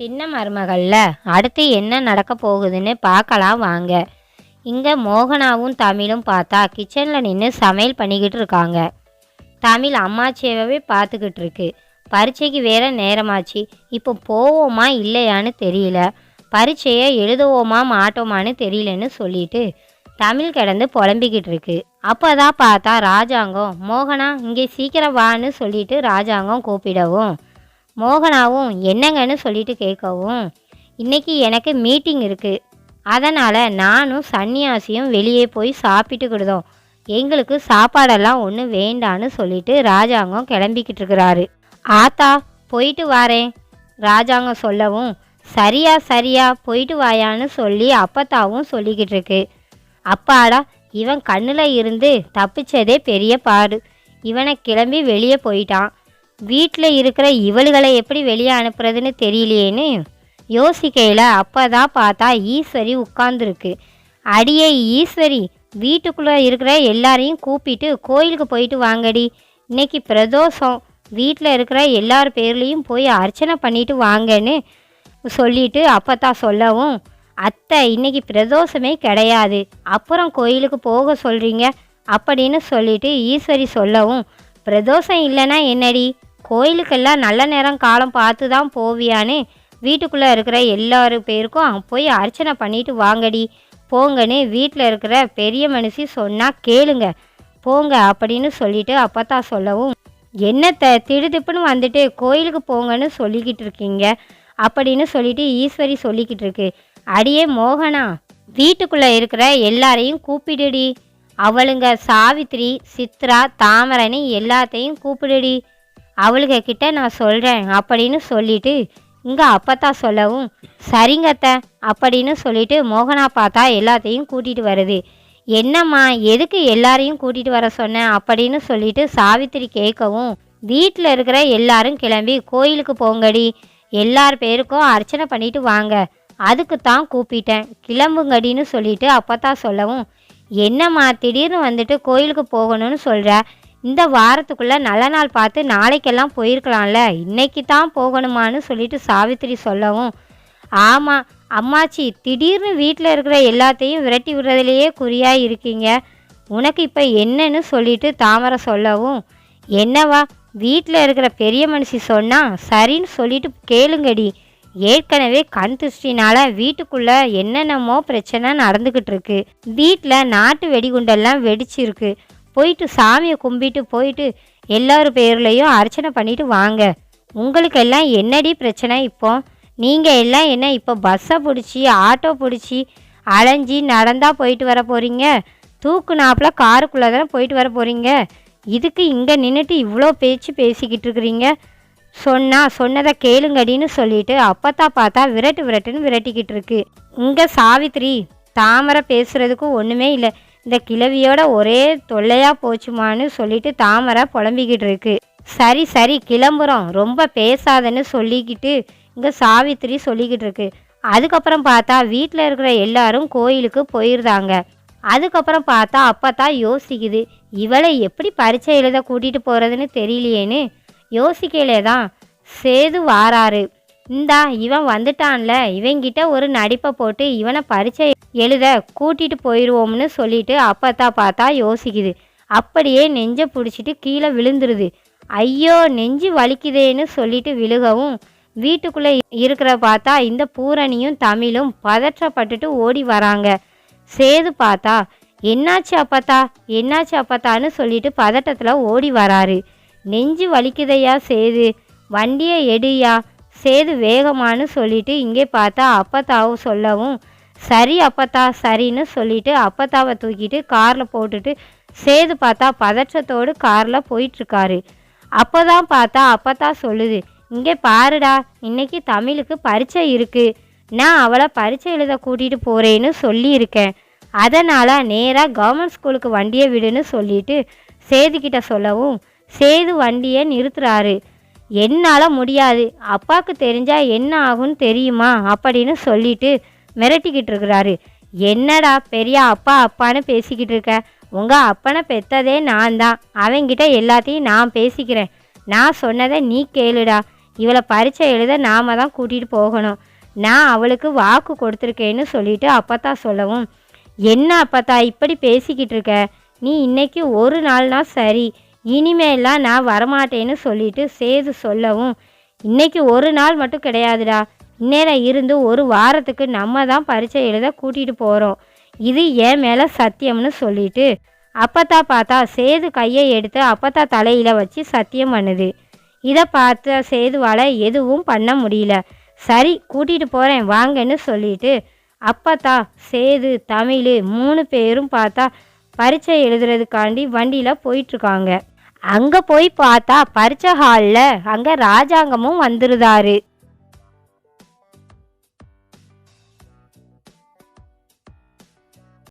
சின்ன மருமகளில் அடுத்து என்ன நடக்க போகுதுன்னு பார்க்கலாம் வாங்க. இங்கே மோகனாவும் தமிழும் பார்த்தா கிச்சனில் நின்று சமையல் பண்ணிக்கிட்டு இருக்காங்க. தமிழ் அம்மாச்சியவே பார்த்துக்கிட்டு இருக்கு. பரீட்சைக்கு வேற நேரமாச்சு. இப்போ போவோமா இல்லையான்னு தெரியல. பரீட்சையை எழுதுவோமா மாட்டோமான்னு தெரியலன்னு சொல்லிட்டு தமிழ் கிடந்து புலம்பிக்கிட்டு இருக்கு. அப்போ தான் பார்த்தா ராஜாங்கம் மோகனா இங்கே சீக்கிரம் வான்னு சொல்லிட்டு ராஜாங்கம் கூப்பிடவும் மோகனாவும் என்னங்கன்னு சொல்லிட்டு கேட்கவும் இன்னைக்கு எனக்கு மீட்டிங் இருக்குது அதனால் நானும் சன்னியாசியும் வெளியே போய் சாப்பிட்டுக்கிடுதோம். எங்களுக்கு சாப்பாடெல்லாம் ஒன்றும் வேண்டான்னு சொல்லிட்டு ராஜாங்கம் கிளம்பிக்கிட்டு இருக்கிறாரு. ஆத்தா போயிட்டு வாரேன். ராஜாங்கம் சொல்லவும் சரியா சரியா போயிட்டு வாயான்னு சொல்லி அப்பத்தாவும் சொல்லிக்கிட்டு இருக்கு. அப்பாடா இவன் கண்ணில் இருந்து தப்பிச்சதே பெரிய பாடு. இவனை கிளம்பி வெளியே போயிட்டான். வீட்டில் இருக்கிற இவளுகளை எப்படி வெளியே அனுப்புறதுன்னு தெரியலையேன்னு யோசிக்கையில் அப்போ தான் பார்த்தா ஈஸ்வரி உட்கார்ந்துருக்கு. அடியே ஈஸ்வரி வீட்டுக்குள்ளே இருக்கிற எல்லாரையும் கூப்பிட்டு கோயிலுக்கு போயிட்டு வாங்கடி. இன்னைக்கு பிரதோஷம். வீட்டில் இருக்கிற எல்லார் பேர்லேயும் போய் அர்ச்சனை பண்ணிட்டு வாங்கன்னு சொல்லிட்டு தான் சொல்லவும் அத்தை இன்னைக்கு பிரதோஷமே கிடையாது. அப்புறம் கோயிலுக்கு போக சொல்கிறீங்க அப்படின்னு சொல்லிட்டு ஈஸ்வரி சொல்லவும் பிரதோஷம் இல்லைன்னா என்னடி? கோயிலுக்கெல்லாம் நல்ல நேரம் காலம் பார்த்து தான் போவியான்னு வீட்டுக்குள்ளே இருக்கிற எல்லாரு பேருக்கும் போய் அர்ச்சனை பண்ணிட்டு வாங்கடி. போங்கன்னு வீட்டில் இருக்கிற பெரிய மனுஷி சொன்னால் கேளுங்க. போங்க அப்படின்னு சொல்லிட்டு அப்பத்தான் சொல்லவும் என்னத்தை திடுதிப்புன்னு வந்துட்டு கோயிலுக்கு போங்கன்னு சொல்லிக்கிட்டு இருக்கீங்க? அப்படின்னு சொல்லிட்டு ஈஸ்வரி சொல்லிக்கிட்டு இருக்கு. அடியே மோகனா வீட்டுக்குள்ளே இருக்கிற எல்லாரையும் கூப்பிடுடி. அவளுங்க சாவித்ரி சித்ரா தாமரனி எல்லாத்தையும் கூப்பிடுடி. அவளுக கிட்ட நான் சொல்கிறேன் அப்படின்னு சொல்லிட்டு இங்கே அப்பத்தா சொல்லவும் சரிங்கத்த அப்படின்னு சொல்லிட்டு மோகனா பார்த்தா எல்லாத்தையும் கூட்டிகிட்டு வருது. என்னம்மா எதுக்கு எல்லாரையும் கூட்டிகிட்டு வர சொன்னேன் அப்படின்னு சொல்லிட்டு சாவித்திரி கேட்கவும் வீட்டில் இருக்கிற எல்லாரும் கிளம்பி கோயிலுக்கு போங்கடி. எல்லார் பேருக்கும் அர்ச்சனை பண்ணிட்டு வாங்க. அதுக்கு தான் கூப்பிட்டேன். கிளம்புங்கடின்னு சொல்லிட்டு அப்பத்தா சொல்லவும் என்னம்மா திடீர்னு வந்துட்டு கோயிலுக்கு போகணும்னு சொல்கிற இந்த வாரத்துக்குள்ளே நல்ல நாள் பார்த்து நாளைக்கெல்லாம் போயிருக்கலாம்ல. இன்னைக்கு தான் போகணுமான்னு சொல்லிட்டு சாவித்திரி சொல்லவும் ஆமாம் அம்மாச்சி திடீர்னு வீட்டில் இருக்கிற எல்லாத்தையும் விரட்டி விடுறதுலையே குறியாக இருக்கீங்க. உனக்கு இப்போ என்னன்னு சொல்லிட்டு தாமரை சொல்லவும் என்னவா வீட்டில் இருக்கிற பெரிய மனுஷி சொன்னால் சரின்னு சொல்லிட்டு கேளுங்கடி. ஏற்கனவே கண் திருஷ்டினால வீட்டுக்குள்ள என்னென்னமோ பிரச்சனை நடந்துக்கிட்டு இருக்கு. வீட்டில் நாட்டு வெடிகுண்டெல்லாம் வெடிச்சிருக்கு. போயிட்டு சாமியை கும்பிட்டு போயிட்டு எல்லார் பேர்லேயும் அர்ச்சனை பண்ணிட்டு வாங்க. உங்களுக்கெல்லாம் என்னடி பிரச்சனை இப்போ? நீங்கள் எல்லாம் என்ன இப்போ பஸ்ஸை பிடிச்சி ஆட்டோ பிடிச்சி அலைஞ்சி நடந்தால் போயிட்டு வர போகிறீங்க தூக்கு நாப்பில் காருக்குள்ளே தானே போயிட்டு வர போகிறீங்க இதுக்கு இங்கே நின்றுட்டு இவ்வளோ பேச்சு பேசிக்கிட்டு இருக்கிறீங்க? சொன்னால் சொன்னதை கேளுங்கடின்னு சொல்லிட்டு அப்பத்தா பார்த்தா விரட்டு விரட்டுன்னு விரட்டிக்கிட்டு இருக்கு. இங்கே சாவித்ரி தாமரை பேசுகிறதுக்கும் ஒன்றுமே இல்லை. இந்த கிழவியோட ஒரே தொல்லையாக போச்சுமான்னு சொல்லிட்டு தாமரை புலம்பிக்கிட்டு இருக்கு. சரி சரி கிளம்புறோம். ரொம்ப பேசாதன்னு சொல்லிக்கிட்டு இங்கே சாவித்திரி சொல்லிக்கிட்டு இருக்கு. அதுக்கப்புறம் பார்த்தா வீட்டில் இருக்கிற எல்லாரும் கோயிலுக்கு போயிருந்தாங்க. அதுக்கப்புறம் பார்த்தா அப்போ தான் யோசிக்குது இவளை எப்படி பரீட்சை எழுத கூட்டிகிட்டு போகிறதுன்னு தெரியலையேன்னு. யோசிக்கலே தான் சேது வாராரு. இந்தா இவன் வந்துட்டான்ல. இவங்கிட்ட ஒரு நடிப்பை போட்டு இவனை பரிச்சை எழுத கூட்டிட்டு போயிடுவோம்னு சொல்லிட்டு அப்பத்தா பார்த்தா யோசிக்குது. அப்படியே நெஞ்சை பிடிச்சிட்டு கீழே விழுந்துருது. ஐயோ நெஞ்சு வலிக்குதேன்னு சொல்லிட்டு விழுகவும் வீட்டுக்குள்ளே இருக்கிற பார்த்தா இந்த பூரணியும் தமிழும் பதற்றப்பட்டுட்டு ஓடி வராங்க. சேது பார்த்தா என்னாச்சு அப்பத்தா? என்னாச்சு அப்பத்தான்னு சொல்லிட்டு பதட்டத்தில் ஓடி வராரு. நெஞ்சு வலிக்குதையா சேது? வண்டியை எடுயா சேது வேகமான்னு சொல்லிட்டு இங்கே பார்த்தா அப்பத்தாவும் சொல்லவும் சரி அப்பத்தா சரின்னு சொல்லிட்டு அப்பத்தாவை தூக்கிட்டு காரில் போட்டுட்டு சேது பார்த்தா பதற்றத்தோடு காரில் போயிட்டுருக்காரு. அப்போ தான் பார்த்தா அப்பத்தா சொல்லுது இங்கே பாருடா இன்னைக்கு தமிழுக்கு பரீட்சை இருக்குது நான் அவளை பரீட்சை எழுத கூட்டிகிட்டு போகிறேன்னு சொல்லியிருக்கேன். அதனால் நேராக கவர்மெண்ட் ஸ்கூலுக்கு வண்டியை விடுன்னு சொல்லிட்டு சேதுக்கிட்ட சொல்லவும் சேது வண்டியை நிறுத்துறாரு. என்னால் முடியாது. அப்பாவுக்கு தெரிஞ்சால் என்ன ஆகும்னு தெரியுமா? அப்படின்னு சொல்லிட்டு மிரட்டிக்கிட்டு இருக்கிறாரு. என்னடா பெரிய அப்பா அப்பான்னு பேசிக்கிட்டு இருக்க? உங்கள் அப்பனை பெத்ததே நான் தான். அவங்கிட்ட எல்லாத்தையும் நான் பேசிக்கிறேன். நான் சொன்னதை நீ கேளுடா. இவளை பரீட்சை எழுத நாம தான் கூட்டிகிட்டு போகணும். நான் அவளுக்கு வாக்கு கொடுத்துருக்கேன்னு சொல்லிட்டு அப்பத்தா சொல்லவும் என்ன அப்பத்தா இப்படி பேசிக்கிட்டு இருக்க? நீ இன்னைக்கு ஒரு நாள்னா சரி. இனிமேலாம் நான் வரமாட்டேன்னு சொல்லிட்டு சேது சொல்லவும் இன்னைக்கு ஒரு நாள் மட்டும் கிடையாதுடா. இந்நேரம் இருந்து ஒரு வாரத்துக்கு நம்ம தான் பரீட்சை எழுத கூட்டிகிட்டு போகிறோம் இது என் மேலே சத்தியம்னு சொல்லிட்டு அப்பத்தா பார்த்தா சேது கையை எடுத்து அப்பத்தா தலையில் வச்சு சத்தியம் பண்ணுது. இதை பார்த்த சேதுவால் எதுவும் பண்ண முடியல. சரி கூட்டிகிட்டு போகிறேன் வாங்கன்னு சொல்லிட்டு அப்பத்தா சேது தமிழ் மூணு பேரும் பார்த்தா பரீட்சை எழுதுறதுக்காண்டி வண்டியில் போயிட்டுருக்காங்க. அங்கே போய் பார்த்தா பரீட்சை ஹாலில் அங்கே ராஜாங்கமும் வந்துருதாரு.